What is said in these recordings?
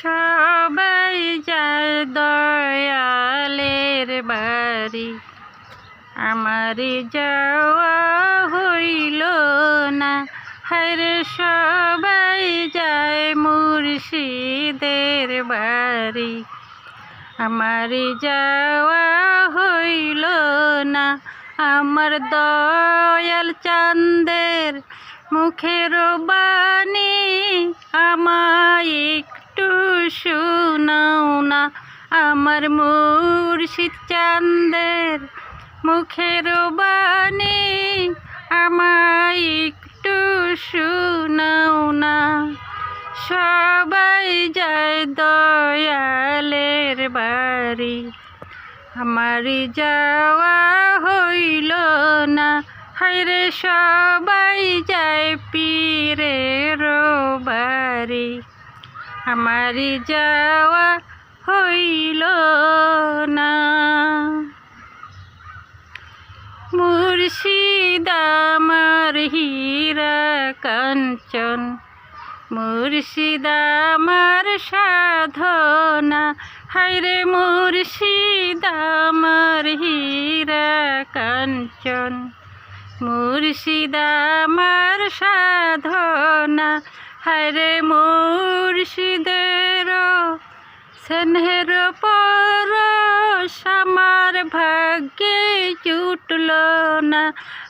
সবাই যায় দয়ালের বাড়ি। আমারই যাওয়া হইল না, হায়রে সবাই যায় মুর্শিদের বাড়ি। আমারই যাওয়া হইল না, আমার দয়াল চান্দের মুখের বাণী আমায় একটু শোনাও না আমার মুর্শিদ চান্দের মুখের বাণী আমায় একটু শোনাও না। সবাই যায় দয়ালের বাড়ি। আমারই যাওয়া হইল না। হায়রে সবাই যায় পীরের বাড়ি। আমারই যাওয়া হইল না। মুর্শিদ আমার হীরা কাঞ্চন, মুর্শিদ আমার সাধনা। হায়রে মুর্শিদ আমার হীরা কাঞ্চন, মুর্শিদ আমার সাধনা। হায়রে মুর্শিদের স্নেহের পর আমার ভাগ্যে জুটল না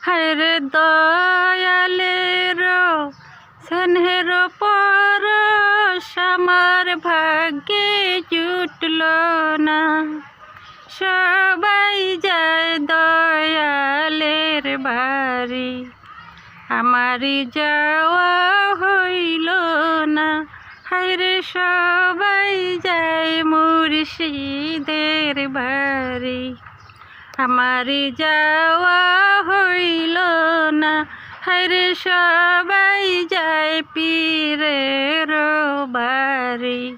হায়রে দয়ালের স্নেহের পর আমার ভাগ্যে জুটল না সবাই যায় দয়ালের বাড়ি, আমারই যাওয়া হইল না হায়রে সবাই যায় মুর্শিদের বাড়ি। আমারই যাওয়া হইল না, হায়রে সবাই যায় পীরের বাড়ি।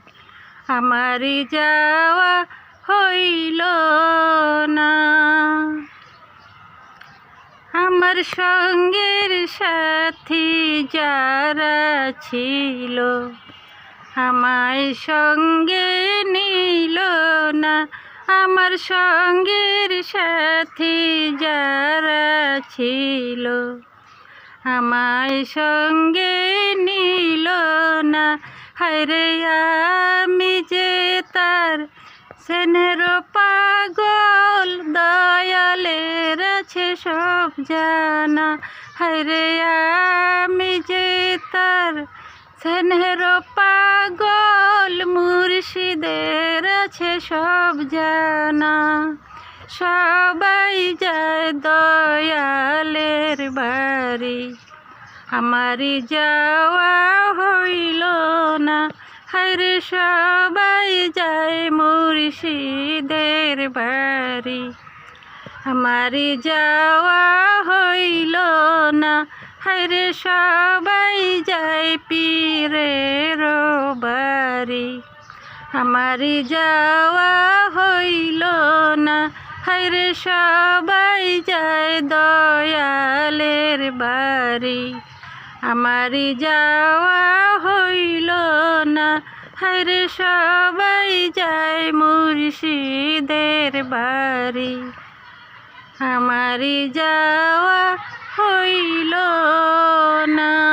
আমারই যাওয়া হইল না। আমার সঙ্গের সাথী যারা ছিল আমায় সঙ্গে নিল না। আমার সঙ্গের সাথী যারা ছিল, আমায় সঙ্গে নিল না। হায়রে আমি যে তার সেনের পাগল, দয়ালের আছে সব জানা। হায়রে আমি যে তার সেনের পাগল জানা, সবাই যায় দয়ালের বাড়ি। আমারই যাওয়া হইল না, হায়রে সবাই যায় মুর্শিদের বাড়ি। আমারই যাওয়া হইল না, হায়রে সবাই যায় পীরের বাড়ি। আমারই যাওয়া হইল না। হায়রে সবাই যায় দয়ালের বাড়ি। আমারই যাওয়া হইল না। হায়রে সবাই যায় মুর্শিদের বাড়ি। আমারই যাওয়া হইল না।